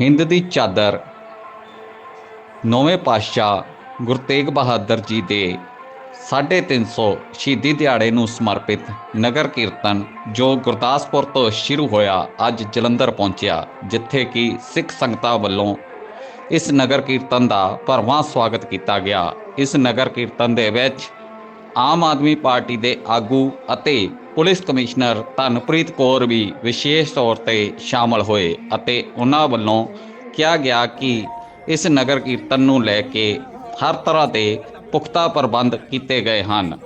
ਹਿੰਦ ਦੀ ਚਾਦਰ। ਨੌਵੇਂ ਪਾਤਸ਼ਾਹ ਗੁਰੂ ਤੇਗ ਬਹਾਦਰ ਜੀ ਦੇ 350 ਸ਼ਹੀਦੀ ਦਿਹਾੜੇ ਨੂੰ ਸਮਰਪਿਤ ਨਗਰ ਕੀਰਤਨ ਜੋ ਗੁਰਦਾਸਪੁਰ ਤੋਂ ਸ਼ੁਰੂ ਹੋਇਆ, ਅੱਜ ਜਲੰਧਰ ਪਹੁੰਚਿਆ, ਜਿੱਥੇ ਕਿ ਸਿੱਖ ਸੰਗਤਾਂ ਵੱਲੋਂ ਇਸ ਨਗਰ ਕੀਰਤਨ ਦਾ ਭਰਵਾਂ ਸਵਾਗਤ ਕੀਤਾ ਗਿਆ। ਇਸ ਨਗਰ ਕੀਰਤਨ ਦੇ ਵਿੱਚ ਆਮ ਆਦਮੀ ਪਾਰਟੀ ਦੇ ਆਗੂ ਅਤੇ ਪੁਲਿਸ ਕਮਿਸ਼ਨਰ ਧਨਪ੍ਰੀਤ ਕੌਰ ਵੀ ਵਿਸ਼ੇਸ਼ ਤੌਰ ਤੇ ਸ਼ਾਮਲ ਹੋਏ ਅਤੇ ਉਹਨਾਂ ਵੱਲੋਂ ਕਿਹਾ ਗਿਆ ਕਿ ਇਸ ਨਗਰ ਕੀਰਤਨ ਨੂੰ ਲੈ ਕੇ ਹਰ ਤਰ੍ਹਾਂ ਦੇ ਪੁਖਤਾ ਪ੍ਰਬੰਧ ਕੀਤੇ ਗਏ ਹਨ।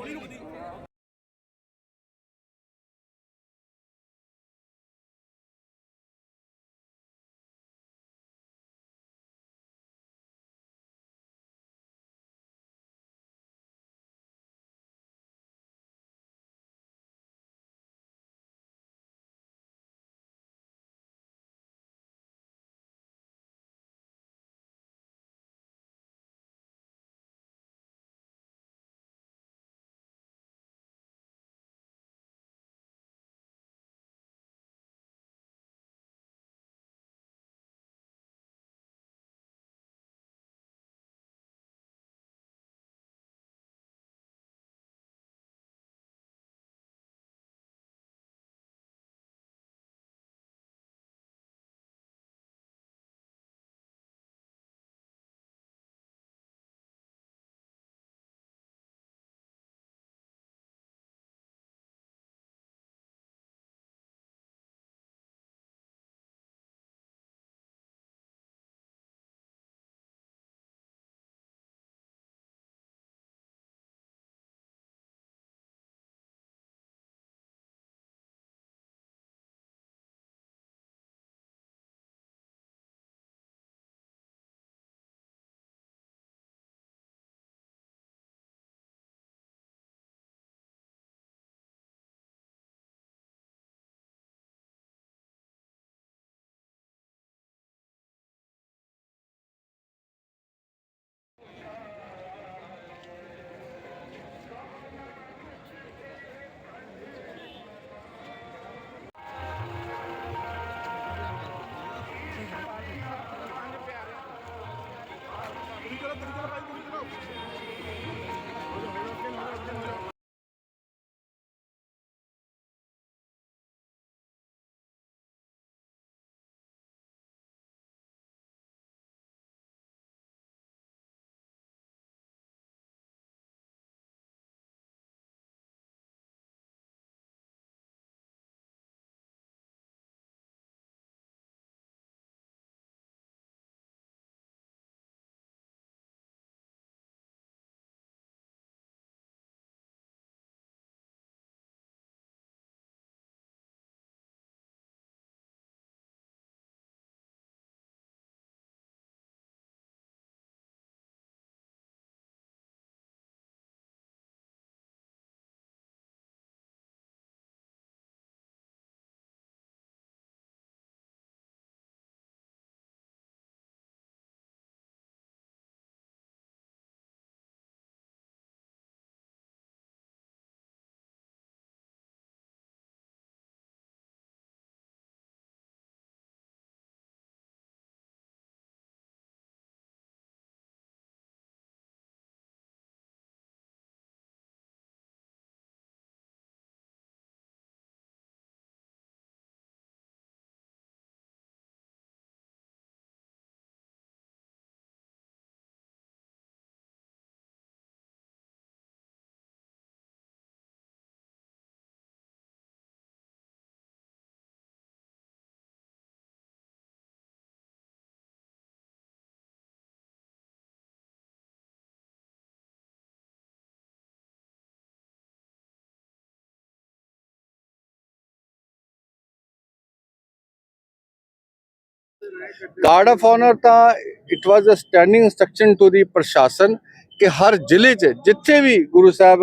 ਗਾਰਡ ਆਫ ਆਨਰ ਤਾਂ it was a standing instruction to the ਪ੍ਰਸ਼ਾਸਨ ਕਿ ਹਰ ਜ਼ਿਲ੍ਹੇ 'ਚ ਜਿੱਥੇ ਵੀ ਗੁਰੂ ਸਾਹਿਬ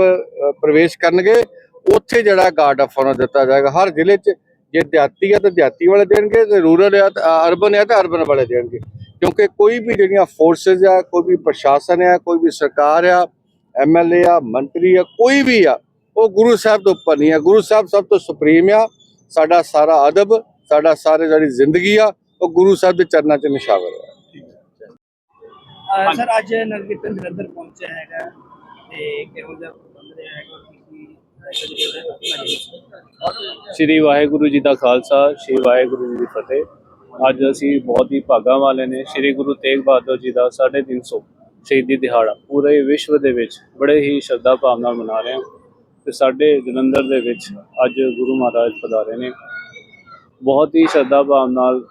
ਪ੍ਰਵੇਸ਼ ਕਰਨਗੇ, ਉੱਥੇ ਜਿਹੜਾ ਗਾਰਡ ਆਫ ਆਨਰ ਦਿੱਤਾ ਜਾਏਗਾ। ਹਰ ਜ਼ਿਲ੍ਹੇ 'ਚ ਜੇ ਦਿਹਾਤੀ ਆ ਤਾਂ ਦਿਹਾਤੀ ਵਾਲੇ ਦੇਣਗੇ ਤੇ ਰੂਰਲ ਆ ਤਾਂ ਅਰਬਨ ਆ ਤਾਂ ਅਰਬਨ ਵਾਲੇ ਦੇਣਗੇ। ਕਿਉਂਕਿ ਕੋਈ ਵੀ ਜਿਹੜੀਆਂ ਫੋਰਸਸ ਆ, ਕੋਈ ਵੀ ਪ੍ਰਸ਼ਾਸਨ ਆ, ਕੋਈ ਵੀ ਸਰਕਾਰ ਆ ਐਮਐਲਏ ਆ, ਮੰਤਰੀ ਆ, ਕੋਈ ਵੀ ਆ, ਉਹ ਗੁਰੂ ਸਾਹਿਬ ਤੋਂ ਉੱਪਰ ਨਹੀਂ ਆ। ਗੁਰੂ ਸਾਹਿਬ ਸਭ ਤੋਂ ਸੁਪਰੀਮ ਆ। ਸਾਡਾ ਸਾਰਾ ਅਦਬ, ਸਾਡਾ ਸਾਰੇ ਜਿਹੜੀ ਜ਼ਿੰਦਗੀ ਆ। ਉਹ ਗੁਰੂ ਸਾਹਿਬ ਦੇ ਚਰਨਾਂ 'ਚ ਨਿਸ਼ਾਵਰ ਹੈ। ਸਰ ਅੱਜ ਨਗਰ ਕੀਰਤਨ ਜਲੰਧਰ ਪਹੁੰਚਿਆ ਹੈਗਾ ਤੇ ਕਿਹੋ ਜਿਹਾ ਪ੍ਰਬੰਧ ਰਿਹਾ ਹੈਗਾ? ਸ੍ਰੀ ਵਾਹਿਗੁਰੂ ਜੀ ਦਾ ਖਾਲਸਾ ਸ੍ਰੀ ਵਾਹਿਗੁਰੂ ਜੀ ਦੀ ਫਤਿਹ। ਅੱਜ ਅਸੀਂ ਬਹੁਤ ਹੀ ਭਾਗਾਂ ਵਾਲੇ ਨੇ। ਸ੍ਰੀ ਗੁਰੂ ਤੇਗ ਬਹਾਦਰ ਜੀ ਦਾ 350 ਸ਼ਹੀਦੀ ਦਿਹਾੜਾ। ਪੂਰੇ ਵਿਸ਼ਵ ਦੇ ਵਿੱਚ ਬੜੇ ਹੀ ਸ਼ਰਧਾ ਭਾਵਨਾ ਨਾਲ ਮਨਾ ਰਹੇ ਹਾਂ। ਤੇ ਸਾਡੇ ਜਲੰਧਰ ਦੇ ਵਿੱਚ ਅੱਜ ਗੁਰੂ ਮਹਾਰਾਜ ਪਧਾਰੇ ਨੇ। ਬਹੁਤ ਹੀ ਸ਼ਰਧਾ ਭਾਵਨਾ ਨਾਲ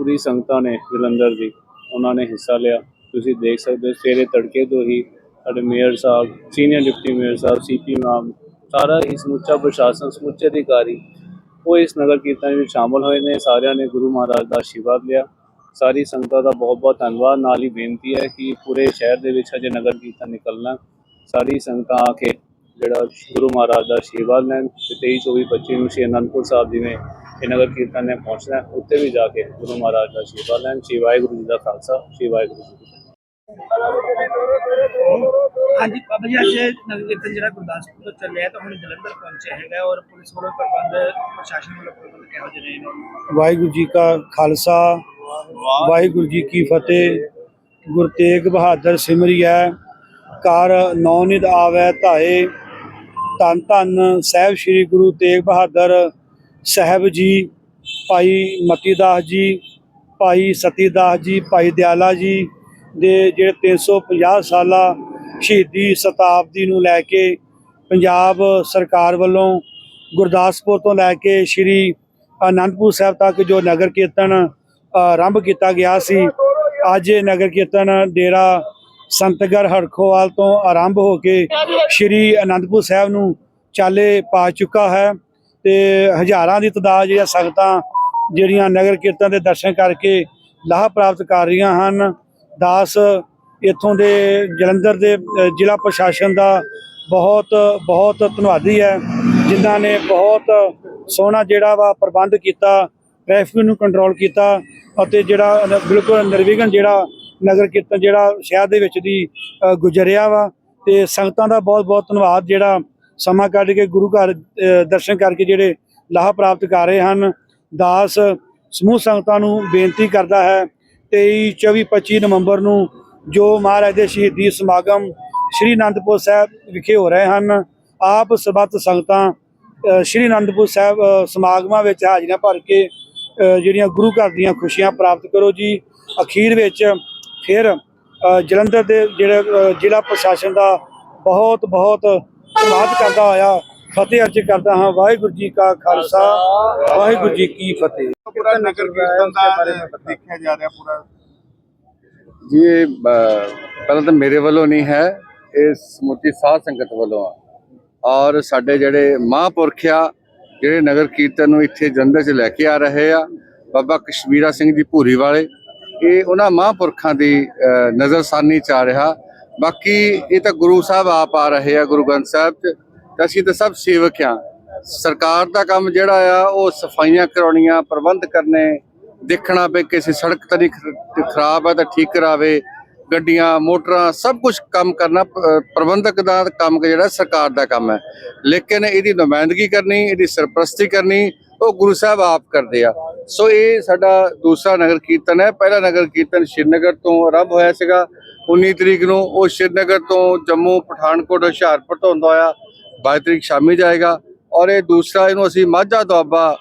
ਪੂਰੀ ਸੰਗਤਾਂ ਨੇ, ਜਲੰਧਰ ਦੀ, ਉਹਨਾਂ ਨੇ ਹਿੱਸਾ ਲਿਆ। ਤੁਸੀਂ ਦੇਖ ਸਕਦੇ ਹੋ, ਸਵੇਰੇ ਤੜਕੇ ਤੋਂ ਹੀ ਸਾਡੇ ਮੇਅਰ ਸਾਹਿਬ, ਸੀਨੀਅਰ ਡਿਪਟੀ ਮੇਅਰ ਸਾਹਿਬ, ਸੀਪੀ ਮੈਮ ਸਾਰਾ ਹੀ ਸਮੁੱਚਾ ਪ੍ਰਸ਼ਾਸਨ, ਸਮੁੱਚੇ ਅਧਿਕਾਰੀ, ਉਹ ਇਸ ਨਗਰ ਕੀਰਤਨ ਵਿੱਚ ਸ਼ਾਮਲ ਹੋਏ ਨੇ। ਸਾਰਿਆਂ ਨੇ ਗੁਰੂ ਮਹਾਰਾਜ ਦਾ ਆਸ਼ੀਰਵਾਦ ਲਿਆ। ਸਾਰੀ ਸੰਗਤਾਂ ਦਾ ਬਹੁਤ ਬਹੁਤ ਧੰਨਵਾਦ। ਨਾਲ ਹੀ ਬੇਨਤੀ ਹੈ ਕਿ ਪੂਰੇ ਸ਼ਹਿਰ ਦੇ ਵਿੱਚ ਅਜੇ ਨਗਰ ਕੀਰਤਨ ਨਿਕਲਣਾ। ਸਾਰੀ ਸੰਗਤਾਂ ਆ ਕੇ ਜਿਹੜਾ ਗੁਰੂ ਮਹਾਰਾਜ ਦਾ ਆਸ਼ੀਰਵਾਦ ਲੈਣ। ਤੇ 23 24 25 ਨੂੰ ਸ਼੍ਰੀ ਅਨੰਦਪੁਰ ਸਾਹਿਬ ਜਿਵੇਂ ਇਹ ਨਗਰ ਕੀਰਤਨ ਨੇ ਪਹੁੰਚਣਾ ਉੱਥੇ ਵੀ ਜਾ ਕੇ ਗੁਰੂ ਮਹਾਰਾਜ ਦਾ ਆਸ਼ੀਰਵਾਦ ਲੈਣ ਸ਼੍ਰੀ ਵਾਹਿਗੁਰੂ ਜੀ ਦਾ ਖਾਲਸਾ ਸ਼੍ਰੀ ਵਾਹਿਗੁਰੂ ਜੀ ਕੀ ਫਤਿਹ। ਹਾਂਜੀ ਬਾਬਾ ਜੀ ਅੱਜ ਨਗਰ ਕੀਰਤਨ ਜਿਹੜਾ ਗੁਰਦਾਸਪੁਰ ਤੋਂ ਚੱਲਿਆ ਤਾਂ ਹੁਣ ਜਲੰਧਰ ਪਹੁੰਚਿਆ ਹੈਗਾ ਔਰ ਪੁਲਿਸ ਵੱਲੋਂ ਪ੍ਰਬੰਧ ਪ੍ਰਸ਼ਾਸਨ ਵੱਲੋਂ ਪ੍ਰਬੰਧ ਕਿਹੋ ਜਿਹੇ ਨੇ? ਵਾਹਿਗੁਰੂ ਜੀ ਕਾ ਖਾਲਸਾ ਵਾਹਿਗੁਰੂ ਜੀ ਕੀ ਫਤਿਹ। ਗੁਰ ਤੇਗ ਬਹਾਦਰ ਸਿਮਰਿਐ ਕਰ ਨੌਨਿਦ ਆਵੈ ਧਾਏ। ਧੰਨ ਧੰਨ ਸਾਹਿਬ ਸ੍ਰੀ ਗੁਰੂ ਤੇਗ ਬਹਾਦਰ ਸਾਹਿਬ ਜੀ, ਭਾਈ ਮਤੀਦਾਸ ਜੀ, ਭਾਈ ਸਤੀਦਾਸ ਜੀ, ਭਾਈ ਦਿਆਲਾ ਜੀ ਦੇ ਜਿਹੜੇ 350 ਸਾਲਾ ਸ਼ਹੀਦੀ ਸ਼ਤਾਬਦੀ ਨੂੰ ਲੈ ਕੇ ਪੰਜਾਬ ਸਰਕਾਰ ਵੱਲੋਂ ਗੁਰਦਾਸਪੁਰ ਤੋਂ ਲੈ ਕੇ ਸ਼੍ਰੀ ਅਨੰਦਪੁਰ ਸਾਹਿਬ ਤੱਕ ਜੋ ਨਗਰ ਕੀਰਤਨ ਆਰੰਭ ਕੀਤਾ ਗਿਆ ਸੀ, ਅੱਜ ਇਹ ਨਗਰ ਕੀਰਤਨ ਡੇਰਾ ਸੰਤਗੜ ਹਰਖੋਵਾਲ ਤੋਂ ਆਰੰਭ ਹੋ ਕੇ ਸ਼੍ਰੀ ਅਨੰਦਪੁਰ ਸਾਹਿਬ ਨੂੰ ਚਾਲੇ ਪਾ ਚੁੱਕਾ ਹੈ। ਤੇ ਹਜ਼ਾਰਾਂ ਦੀ ਤਦਾਦ ਜਿਹੜੀਆਂ ਸੰਗਤਾਂ ਜਿਹੜੀਆਂ ਨਗਰ ਕੀਰਤਨ ਦੇ ਦਰਸ਼ਨ ਕਰਕੇ ਲਾਭ ਪ੍ਰਾਪਤ ਕਰ ਰਹੀਆਂ ਹਨ। ਦਾਸ ਇੱਥੋਂ ਦੇ ਜਲੰਧਰ ਦੇ ਜ਼ਿਲ੍ਹਾ ਪ੍ਰਸ਼ਾਸਨ ਦਾ ਬਹੁਤ ਬਹੁਤ ਧੰਨਵਾਦੀ ਹੈ, ਜਿਨ੍ਹਾਂ ਨੇ ਬਹੁਤ ਸੋਹਣਾ ਜਿਹੜਾ ਵਾ ਪ੍ਰਬੰਧ ਕੀਤਾ ਟ੍ਰੈਫਿਕ ਨੂੰ ਕੰਟਰੋਲ ਕੀਤਾ ਅਤੇ ਜਿਹੜਾ ਬਿਲਕੁਲ ਨਿਰਵਿਘਨ ਜਿਹੜਾ ਨਗਰ ਕੀਰਤਨ, ਜਿਹੜਾ ਸ਼ਹਿਰ ਦੇ ਵਿੱਚ ਦੀ ਗੁਜ਼ਰਿਆ ਵਾ। ਤੇ ਸੰਗਤਾਂ ਦਾ ਬਹੁਤ ਬਹੁਤ ਧੰਨਵਾਦ ਜਿਹੜਾ ਸਮਾਂ ਕੱਢ ਕੇ ਗੁਰੂ ਘਰ ਦਰਸ਼ਨ ਕਰਕੇ ਜਿਹੜੇ ਲਾਭ ਪ੍ਰਾਪਤ ਕਰ ਰਹੇ ਹਨ, ਦਾਸ ਸਮੂਹ ਸੰਗਤਾਂ ਨੂੰ ਬੇਨਤੀ ਕਰਦਾ ਹੈ 23 24 25 ਨਵੰਬਰ ਨੂੰ ਜੋ ਮਹਾਰਾਜ ਦੇ ਸ਼ਹੀਦੀ ਸਮਾਗਮ ਸ਼੍ਰੀ ਅਨੰਦਪੁਰ ਸਾਹਿਬ ਵਿਖੇ ਹੋ ਰਹੇ ਹਨ, ਆਪ ਸਬਤ ਸੰਗਤਾਂ ਸ਼੍ਰੀ ਅਨੰਦਪੁਰ ਸਾਹਿਬ ਸਮਾਗਮਾਂ ਵਿੱਚ ਹਾਜ਼ਰੀਆਂ ਭਰ ਕੇ ਜਿਹੜੀਆਂ ਗੁਰੂ ਘਰ ਦੀਆਂ ਖੁਸ਼ੀਆਂ ਪ੍ਰਾਪਤ ਕਰੋ ਜੀ। ਅਖੀਰ ਵਿੱਚ ਫਿਰ ਜਲੰਧਰ ਦੇ ਜਿਹੜੇ ਜ਼ਿਲ੍ਹਾ ਪ੍ਰਸ਼ਾਸਨ ਦਾ ਬਹੁਤ ਬਹੁਤ ਧੰਨਵਾਦ ਕਰਦਾ ਹੋਇਆ ਫਤਿਹ ਅਰਜ ਕਰਦਾ ਹਾਂ ਵਾਹਿਗੁਰੂ ਜੀ ਕਾ ਖਾਲਸਾ ਵਾਹਿਗੁਰੂ ਜੀ ਕੀ ਫਤਿਹ। ਪੂਰਾ ਨਗਰ ਕੀਰਤਨ ਦਾ ਦੇਖਿਆ ਜਾ ਰਿਹਾ ਪੂਰਾ? ਜੀ ਇਹ ਪਹਿਲਾਂ ਤਾਂ ਮੇਰੇ ਵੱਲੋਂ ਨਹੀਂ ਹੈ ਇਹ ਸਮੁੱਚੀ ਸਾਧ ਸੰਗਤ ਵੱਲੋਂ ਆ। ਔਰ ਸਾਡੇ ਜਿਹੜੇ ਮਹਾਂਪੁਰਖ ਆ ਜਿਹੜੇ ਨਗਰ ਕੀਰਤਨ ਨੂੰ ਇੱਥੇ ਜਲੰਧਰ 'ਚ ਲੈ ਕੇ ਆ ਰਹੇ ਆ ਬਾਬਾ ਕਸ਼ਮੀਰਾ ਸਿੰਘ ਜੀ ਭੂਰੀ ਵਾਲੇ ਇਹ ਉਹਨਾਂ ਮਹਾਂਪੁਰਖਾਂ ਦੀ ਨਜ਼ਰਸਾਨੀ ਚ ਆ ਰਿਹਾ। ਬਾਕੀ ਇਹ ਤਾਂ ਗੁਰੂ ਸਾਹਿਬ ਆਪ ਆ ਰਹੇ ਆ, ਗੁਰੂ ਗ੍ਰੰਥ ਸਾਹਿਬ 'ਚ। ਤਾਂ ਅਸੀਂ ਤਾਂ ਸਭ ਸੇਵਕ ਆ। ਸਰਕਾਰ ਦਾ ਕੰਮ ਜਿਹੜਾ ਆ, ਉਹ ਸਫਾਈਆਂ ਕਰਾਉਣੀਆਂ, ਪ੍ਰਬੰਧ ਕਰਨੇ, ਦੇਖਣਾ ਪਏ ਕਿਸੇ ਸੜਕ ਤਾਂ ਨਹੀਂ ਖਰਾਬ ਆ ਤਾਂ ਠੀਕ ਕਰਾਵੇ। ਗੱਡੀਆਂ, ਮੋਟਰਾਂ, ਸਭ ਕੁਝ ਕੰਮ ਕਰਨਾ ਪ੍ਰਬੰਧਕ ਦਾ ਕੰਮ ਜਿਹੜਾ ਸਰਕਾਰ ਦਾ ਕੰਮ ਹੈ ਲੇਕਿਨ ਇਹਦੀ ਨੁਮਾਇੰਦਗੀ ਕਰਨੀ, ਇਹਦੀ ਸਰਪ੍ਰਸਤੀ ਕਰਨੀ, ਉਹ ਗੁਰੂ ਸਾਹਿਬ ਆਪ ਕਰਦੇ ਆ। ਸੋ ਇਹ ਸਾਡਾ ਦੂਸਰਾ ਨਗਰ ਕੀਰਤਨ ਹੈ। ਪਹਿਲਾ ਨਗਰ ਕੀਰਤਨ ਸ਼੍ਰੀਨਗਰ ਤੋਂ ਆਰੰਭ ਹੋਇਆ ਸੀਗਾ। 19 ਤਰੀਕ ਨੂੰ ਉਹ ਸ਼੍ਰੀਨਗਰ ਤੋਂ ਜੰਮੂ, ਪਠਾਨਕੋਟ, ਹੁਸ਼ਿਆਰਪੁਰ ਤੋਂ ਹੁੰਦਾ ਹੋਇਆ। 22 ਤਰੀਕ ਸ਼ਾਮੀ ਜਾਏਗਾ ਔਰ ਇਹ ਦੂਸਰਾ ਇਹਨੂੰ ਅਸੀਂ ਮਾਝਾ ਦੁਆਬਾ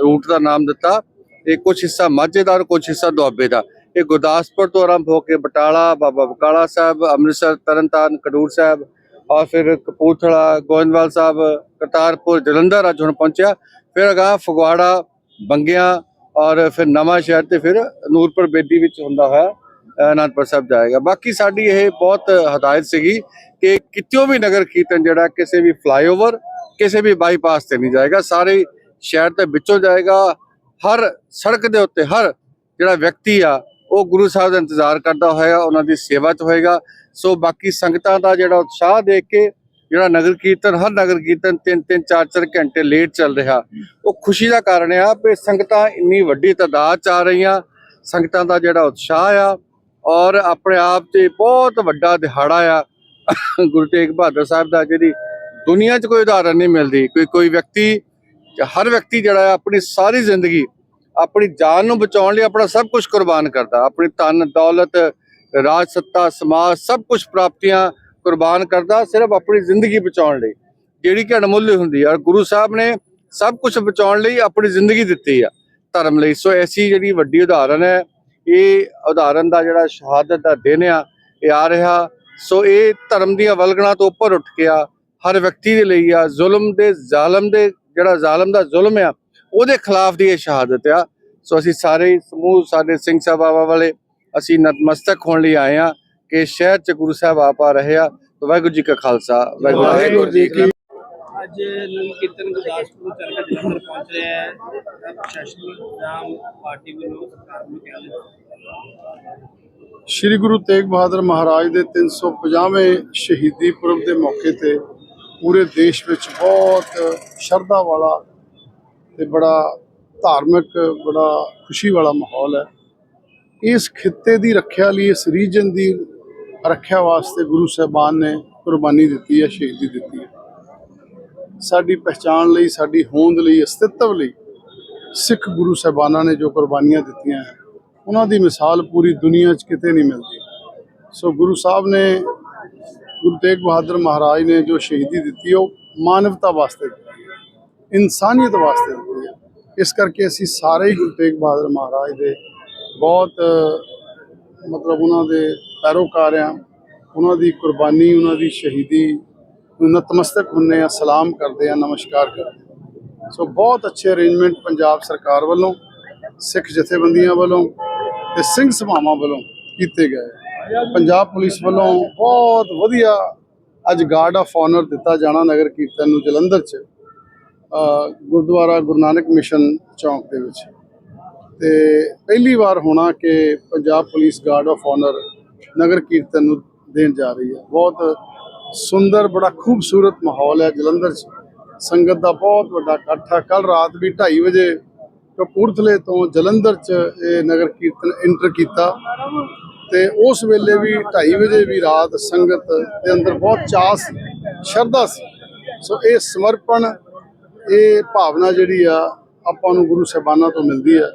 ਰੂਟ ਦਾ ਨਾਮ ਦਿੱਤਾ। ਇਹ ਕੁਝ ਹਿੱਸਾ ਮਾਝੇ ਦਾ ਔਰ ਕੁਝ ਹਿੱਸਾ ਦੁਆਬੇ ਦਾ। ਇਹ ਗੁਰਦਾਸਪੁਰ ਤੋਂ ਆਰੰਭ ਹੋ ਕੇ ਬਟਾਲਾ, ਬਾਬਾ ਬਕਾਲਾ ਸਾਹਿਬ, ਅੰਮ੍ਰਿਤਸਰ, ਤਰਨਤਾਰਨ, ਕਡੂਰ ਸਾਹਿਬ ਔਰ ਫਿਰ ਕਪੂਰਥਲਾ, ਗੋਇੰਦਵਾਲ ਸਾਹਿਬ, ਕਰਤਾਰਪੁਰ, ਜਲੰਧਰ ਅੱਜ ਹੁਣ ਪਹੁੰਚਿਆ। ਫਿਰ ਅਗਾਂਹ ਫਗਵਾੜਾ, ਬੰਗਿਆਂ ਔਰ ਫਿਰ ਨਵਾਂ ਸ਼ਹਿਰ ਤੇ ਫਿਰ ਨੂਰਪੁਰ ਬੇਦੀ ਵਿੱਚ ਹੁੰਦਾ ਹੋਇਆ। ਅਨੰਦਪੁਰ ਸਾਹਿਬ ਜਾਏਗਾ। ਬਾਕੀ ਸਾਡੀ ਇਹ ਬਹੁਤ ਹਦਾਇਤ ਸੀਗੀ ਕਿ ਕਿਤਿਓਂ ਵੀ ਨਗਰ ਕੀਰਤਨ ਜਿਹੜਾ ਕਿਸੇ ਵੀ ਫਲਾਈਓਵਰ ਕਿਸੇ ਵੀ ਬਾਈਪਾਸ ਤੇ ਨਹੀਂ ਜਾਏਗਾ। ਸਾਰੇ ਸ਼ਹਿਰ ਦੇ ਵਿੱਚੋਂ ਜਾਏਗਾ। ਹਰ ਸੜਕ ਦੇ ਉੱਤੇ ਹਰ ਜਿਹੜਾ ਵਿਅਕਤੀ ਆ, ਉਹ ਗੁਰੂ ਸਾਹਿਬ ਦਾ ਇੰਤਜ਼ਾਰ ਕਰਦਾ ਹੋਇਆ ਉਹਨਾਂ ਦੀ ਸੇਵਾ 'ਚ ਹੋਏਗਾ। ਸੋ ਬਾਕੀ ਸੰਗਤਾਂ ਦਾ ਜਿਹੜਾ ਉਤਸ਼ਾਹ ਦੇਖ ਕੇ ਜਿਹੜਾ ਨਗਰ ਕੀਰਤਨ, ਹਰ ਨਗਰ ਕੀਰਤਨ 3-3 4-4 ਘੰਟੇ ਲੇਟ ਚੱਲ ਰਿਹਾ। ਉਹ ਖੁਸ਼ੀ ਦਾ ਕਾਰਨ ਆ ਕਿ ਸੰਗਤਾਂ ਇੰਨੀ ਵੱਡੀ ਤਾਦਾਦ ਚ ਆ ਰਹੀਆਂ। ਸੰਗਤਾਂ ਦਾ ਜਿਹੜਾ ਉਤਸ਼ਾਹ ਆ ਔਰ ਆਪਣੇ ਆਪ ਤੇ ਬਹੁਤ ਵੱਡਾ ਦਿਹਾੜਾ ਆ। ਗੁਰੂ ਤੇਗ ਬਹਾਦਰ ਸਾਹਿਬ ਦਾ ਜਿਹੜੀ ਦੁਨੀਆ 'ਚ ਕੋਈ ਉਦਾਹਰਨ ਨਹੀਂ ਮਿਲਦੀ। ਕੋਈ ਕੋਈ ਵਿਅਕਤੀ, ਹਰ ਵਿਅਕਤੀ ਜਿਹੜਾ ਆ, ਆਪਣੀ ਸਾਰੀ ਜ਼ਿੰਦਗੀ, ਆਪਣੀ ਜਾਨ ਨੂੰ ਬਚਾਉਣ ਲਈ ਆਪਣਾ ਸਭ ਕੁਝ ਕੁਰਬਾਨ ਕਰਦਾ। ਆਪਣੀ ਧਨ, ਦੌਲਤ, ਰਾਜ, ਸੱਤਾ, ਸਮਾਜ, ਸਭ ਕੁਝ ਪ੍ਰਾਪਤੀਆਂ ਕੁਰਬਾਨ ਕਰਦਾ, ਸਿਰਫ ਆਪਣੀ ਜ਼ਿੰਦਗੀ ਬਚਾਉਣ ਲਈ। ਜਿਹੜੀ ਕਿ ਅਣਮੁੱਲ ਹੁੰਦੀ ਆ। ਗੁਰੂ ਸਾਹਿਬ ਨੇ ਸਭ ਕੁਝ ਬਚਾਉਣ ਲਈ ਆਪਣੀ ਜ਼ਿੰਦਗੀ ਦਿੱਤੀ ਆ, ਧਰਮ ਲਈ। ਸੋ ਐਸੀ ਜਿਹੜੀ ਵੱਡੀ ਉਦਾਹਰਨ ਹੈ ਇਹ ਉਦਾਹਰਨ ਦਾ ਜਿਹੜਾ ਸ਼ਹਾਦਤ ਦਾ ਦਿਨ ਆ, ਇਹ ਆ ਰਿਹਾ। ਸੋ ਇਹ ਧਰਮ ਦੀਆਂ ਵਲਗਣਾ ਤੋਂ ਉੱਪਰ ਉੱਠ ਕੇ ਆ, ਹਰ ਵਿਅਕਤੀ ਦੇ ਲਈ ਆ, ਜ਼ੁਲਮ ਦੇ ਜ਼ਾਲਮ ਦੇ ਜਿਹੜਾ ਜ਼ਾਲਮ ਦਾ ਜ਼ੁਲਮ ਆ, ਉਹਦੇ ਖਿਲਾਫ ਦੀ ਇਹ ਸ਼ਹਾਦਤ ਆ। ਸੋ ਅਸੀਂ ਸਾਰੇ ਸਮੂਹ, ਸਾਡੇ ਸਿੰਘ ਸਾਹਿਬ ਵਾਲੇ, ਅਸੀਂ ਨਤਮਸਤਕ ਹੋਣ ਲਈ ਆਏ ਆ ਕਿ ਸ਼ਹਿਰ ਚ ਗੁਰੂ ਸਾਹਿਬ ਆਪ ਆ ਰਹੇ ਆ। ਵਾਹਿਗੁਰੂ ਜੀ ਕਾ ਖਾਲਸਾ ਵਾਹਿਗੁਰੂ ਜੀ ਕੀ ਅੱਜ ਨਗਰ ਕੀਰਤਨ ਗੁਰਦਾਸਪੁਰ ਚੱਲ ਕੇ ਜਲੰਧਰ ਪਹੁੰਚ ਰਿਹਾ ਹੈ। ਪ੍ਰਸ਼ਾਸਨ ਰਾਮ ਪਾਰਟੀ ਵੱਲੋਂ ਸਰਕਾਰ ਨੂੰ ਕਿਹਾ ਸ਼੍ਰੀ ਗੁਰੂ ਤੇਗ ਬਹਾਦਰ ਮਹਾਰਾਜ ਦੇ 350ਵੇਂ ਸ਼ਹੀਦੀ ਪੁਰਬ ਦੇ ਮੌਕੇ ਤੇ ਪੂਰੇ ਦੇਸ਼ ਵਿੱਚ ਬਹੁਤ ਸ਼ਰਧਾ ਵਾਲਾ ਤੇ ਬੜਾ ਧਾਰਮਿਕ, ਬੜਾ ਖੁਸ਼ੀ ਵਾਲਾ ਮਾਹੌਲ ਹੈ। ਇਸ ਖਿੱਤੇ ਦੀ ਰੱਖਿਆ ਲਈ, ਇਸ ਰੀਜਨ ਦੀ ਰੱਖਿਆ ਵਾਸਤੇ ਗੁਰੂ ਸਾਹਿਬਾਨ ਨੇ ਕੁਰਬਾਨੀ ਦਿੱਤੀ ਹੈ, ਸ਼ਹੀਦੀ ਦਿੱਤੀ ਹੈ। ਸਾਡੀ ਪਹਿਚਾਣ ਲਈ, ਸਾਡੀ ਹੋਂਦ ਲਈ, ਅਸਤਿਤਵ ਲਈ ਸਿੱਖ ਗੁਰੂ ਸਾਹਿਬਾਨਾਂ ਨੇ ਜੋ ਕੁਰਬਾਨੀਆਂ ਦਿੱਤੀਆਂ ਉਹਨਾਂ ਦੀ ਮਿਸਾਲ ਪੂਰੀ ਦੁਨੀਆ 'ਚ ਕਿਤੇ ਨਹੀਂ ਮਿਲਦੀ। ਸੋ ਗੁਰੂ ਸਾਹਿਬ ਨੇ, ਗੁਰੂ ਤੇਗ ਬਹਾਦਰ ਮਹਾਰਾਜ ਨੇ ਜੋ ਸ਼ਹੀਦੀ ਦਿੱਤੀ, ਉਹ ਮਾਨਵਤਾ ਵਾਸਤੇ ਦਿੱਤੀ ਇਨਸਾਨੀਅਤ ਵਾਸਤੇ ਦਿੱਤੀ ਹੈ। ਇਸ ਕਰਕੇ ਅਸੀਂ ਸਾਰੇ ਹੀ ਗੁਰੂ ਤੇਗ ਬਹਾਦਰ ਮਹਾਰਾਜ ਦੇ ਬਹੁਤ, ਮਤਲਬ ਉਹਨਾਂ ਦੇ ਪੈਰੋਕਾਰ ਆ ਉਹਨਾਂ ਦੀ ਕੁਰਬਾਨੀ, ਉਹਨਾਂ ਦੀ ਸ਼ਹੀਦੀ ਨਤਮਸਤਕ ਹੁੰਨੇ ਆ, ਸਲਾਮ ਕਰਦੇ ਆ, ਨਮਸਕਾਰ ਕਰਦੇ ਸੋ ਬਹੁਤ ਅੱਛੇ ਅਰੇਂਜਮੈਂਟ ਪੰਜਾਬ ਸਰਕਾਰ ਵੱਲੋਂ, ਸਿੱਖ ਜਥੇਬੰਦੀਆਂ ਵੱਲੋਂ ਤੇ ਸਿੰਘ ਸਭਾਵਾਂ ਵੱਲੋਂ ਕੀਤੇ ਗਏ ਪੰਜਾਬ ਪੁਲਿਸ ਵੱਲੋਂ ਬਹੁਤ ਵਧੀਆ ਅੱਜ ਗਾਰਡ ਆਫ ਆਨਰ ਦਿੱਤਾ ਜਾਣਾ ਨਗਰ ਕੀਰਤਨ ਨੂੰ ਜਲੰਧਰ 'ਚ ਗੁਰਦੁਆਰਾ ਗੁਰੂ ਨਾਨਕ ਮਿਸ਼ਨ ਚੌਂਕ ਦੇ ਵਿੱਚ। ਤੇ ਪਹਿਲੀ ਵਾਰ ਹੋਣਾ ਕਿ Punjab police guard of honour Nagar Kirtan ਨੂੰ ਦੇਣ ਜਾ ਰਹੀ ਹੈ। ਬਹੁਤ ਸੁੰਦਰ, ਬੜਾ ਖੂਬਸੂਰਤ ਮਾਹੌਲ ਹੈ ਜਲੰਧਰ 'ਚ। ਸੰਗਤ ਦਾ ਬਹੁਤ ਵੱਡਾ ਇਕੱਠ। ਹੈ ਕੱਲ ਰਾਤ ਵੀ 2:30 ਵਜੇ ਕਪੂਰਥਲੇ ਤੋਂ ਜਲੰਧਰ 'ਚ ਇਹ ਨਗਰ ਕੀਰਤਨ ਇੰਟਰ ਕੀਤਾ। ਤੇ ਉਸ ਵੇਲੇ ਵੀ 2:30 ਵਜੇ ਵੀ ਰਾਤ ਸੰਗਤ ਦੇ ਅੰਦਰ ਬਹੁਤ ਚਾਅ ਸੀ, ਸ਼ਰਧਾ ਸੀ। ਸੋ ਇਹ ਸਮਰਪਣ, ਇਹ ਭਾਵਨਾ ਜਿਹੜੀ ਆ, ਆਪਾਂ ਨੂੰ ਗੁਰੂ ਸਾਹਿਬਾਨਾਂ ਤੋਂ ਮਿਲਦੀ ਹੈ।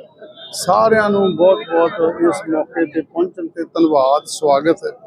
ਸਾਰਿਆਂ ਨੂੰ ਬਹੁਤ ਬਹੁਤ ਇਸ ਮੌਕੇ ਤੇ ਪਹੁੰਚਣ ਤੇ ਧੰਨਵਾਦ, ਸਵਾਗਤ ਹੈ।